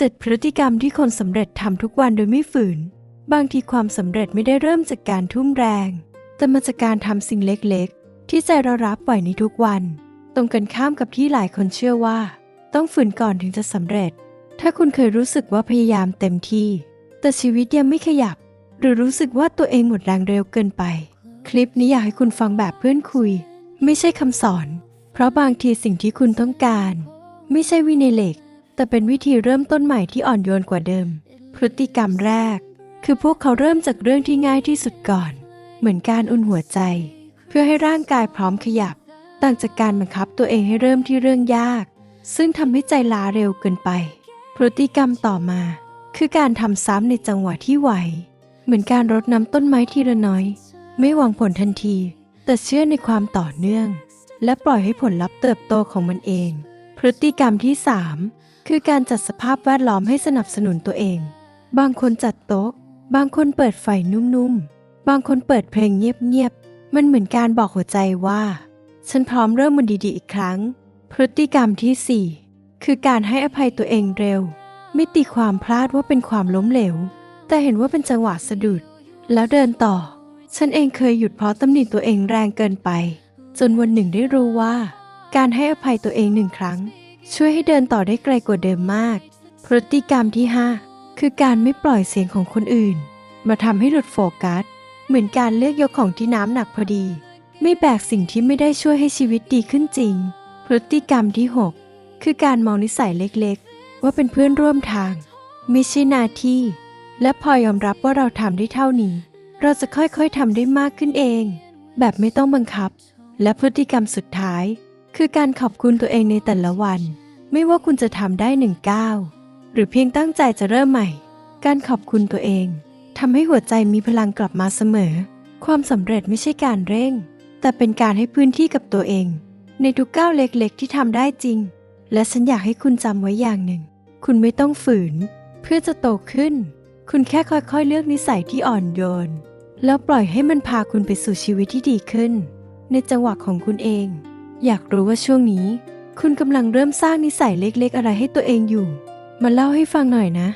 7 พฤติกรรมที่คนสำเร็จทำทุกวันโดยไม่ฝืน บางทีความสำเร็จไม่ได้เริ่มจากการทุ่มแรง แต่มาจากการทำสิ่งเล็กๆ ที่ใจเรารับไหวในทุกวัน ตรงกันข้ามกับที่หลายคนเชื่อว่า ต้องฝืนก่อนถึงจะสำเร็จ ถ้าคุณเคยรู้สึกว่าพยายามเต็มที่ แต่ชีวิตยังไม่ขยับ หรือรู้สึกว่าตัวเองหมดแรงเร็วเกินไป คลิปนี้อยากให้คุณฟังแบบเพื่อนคุย ไม่ใช่คำสอน เพราะบางทีสิ่งที่คุณต้องการ ไม่ใช่วินัยเหล็ก แต่เป็นวิธีเริ่มต้นใหม่ที่อ่อนโยนกว่าเดิม พฤติกรรมแรก คือพวกเขาเริ่มจากเรื่องที่ง่ายที่สุดก่อน เหมือนการอุ่นหัวใจ เพื่อให้ร่างกายพร้อมขยับ ต่างจากการบังคับตัวเองให้เริ่มที่เรื่องยาก ซึ่งทำให้ใจล้าเร็วเกินไป พฤติกรรมต่อมา คือการทำซ้ำในจังหวะที่ไหว เหมือนการรดน้ำต้นไม้ทีละน้อย ไม่หวังผลทันที แต่เชื่อในความต่อเนื่อง และปล่อยให้ผลลัพธ์เติบโตของมันเอง พฤติกรรมที่ 3 คือการจัดสภาพแวดล้อมให้สนับสนุนตัวเอง บางคนจัดโต๊ะ บางคนเปิดไฟนุ่มๆ บางคนเปิดเพลงเงียบๆ มันเหมือนการบอกหัวใจว่า ฉันพร้อมเริ่มมันดีๆอีกครั้ง พฤติกรรมทีสี่ 4 คือการให้อภัยตัวเองเร็ว ไม่ตีความพลาดว่าเป็นความล้มเหลว แต่เห็นว่าเป็นจังหวะสะดุด แล้วเดินต่อ ฉันเองเคยหยุดเพราะตำหนิตัวเองแรงเกินไป จนวันหนึ่งได้รู้ว่า การให้อภัยตัวเองหนึ่งครั้ง ช่วยให้เดินต่อได้ไกลกว่าเดิมมาก พฤติกรรมที่ 5 คือการไม่ปล่อยเสียงของคนอื่น มาทำให้หลุดโฟกัส เหมือนการเลือกยกของที่น้ำหนักพอดี ไม่แบกสิ่งที่ไม่ได้ช่วยให้ชีวิตดีขึ้นจริง พฤติกรรมที่ 6 คือการมองนิสัยเล็กๆ ว่าเป็นเพื่อนร่วมทาง ไม่ใช่หน้าที่ และพอยอมรับว่าเราทำได้เท่านี้ เราจะค่อยๆทำได้มากขึ้นเอง แบบไม่ต้องบังคับ และพฤติกรรมสุดท้าย คือการขอบคุณตัวเองในแต่ละวัน ไม่ว่าคุณจะทำได้หนึ่งก้าวหรือเพียงตั้งใจจะเริ่มใหม่ การขอบคุณตัวเองทำให้หัวใจมีพลังกลับมาเสมอ ความสำเร็จไม่ใช่การเร่ง แต่เป็นการให้พื้นที่กับตัวเอง ในทุกก้าวเล็กๆ ที่ทำได้จริง และฉันอยากให้คุณจำไว้อย่างหนึ่ง คุณไม่ต้องฝืน เพื่อจะโตขึ้น คุณแค่ค่อยๆ เลือกนิสัยที่อ่อนโยน แล้วปล่อยให้มันพาคุณไปสู่ชีวิตที่ดีขึ้น ในจังหวะของคุณเอง อยากรู้ว่าช่วงนี้ คุณกำลังเริ่มสร้างนิสัยเล็กๆ อะไรให้ตัวเองอยู่ มาเล่าให้ฟังหน่อยนะ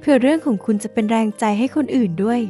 เพื่อเรื่องของคุณจะเป็นแรงใจให้คนอื่นด้วย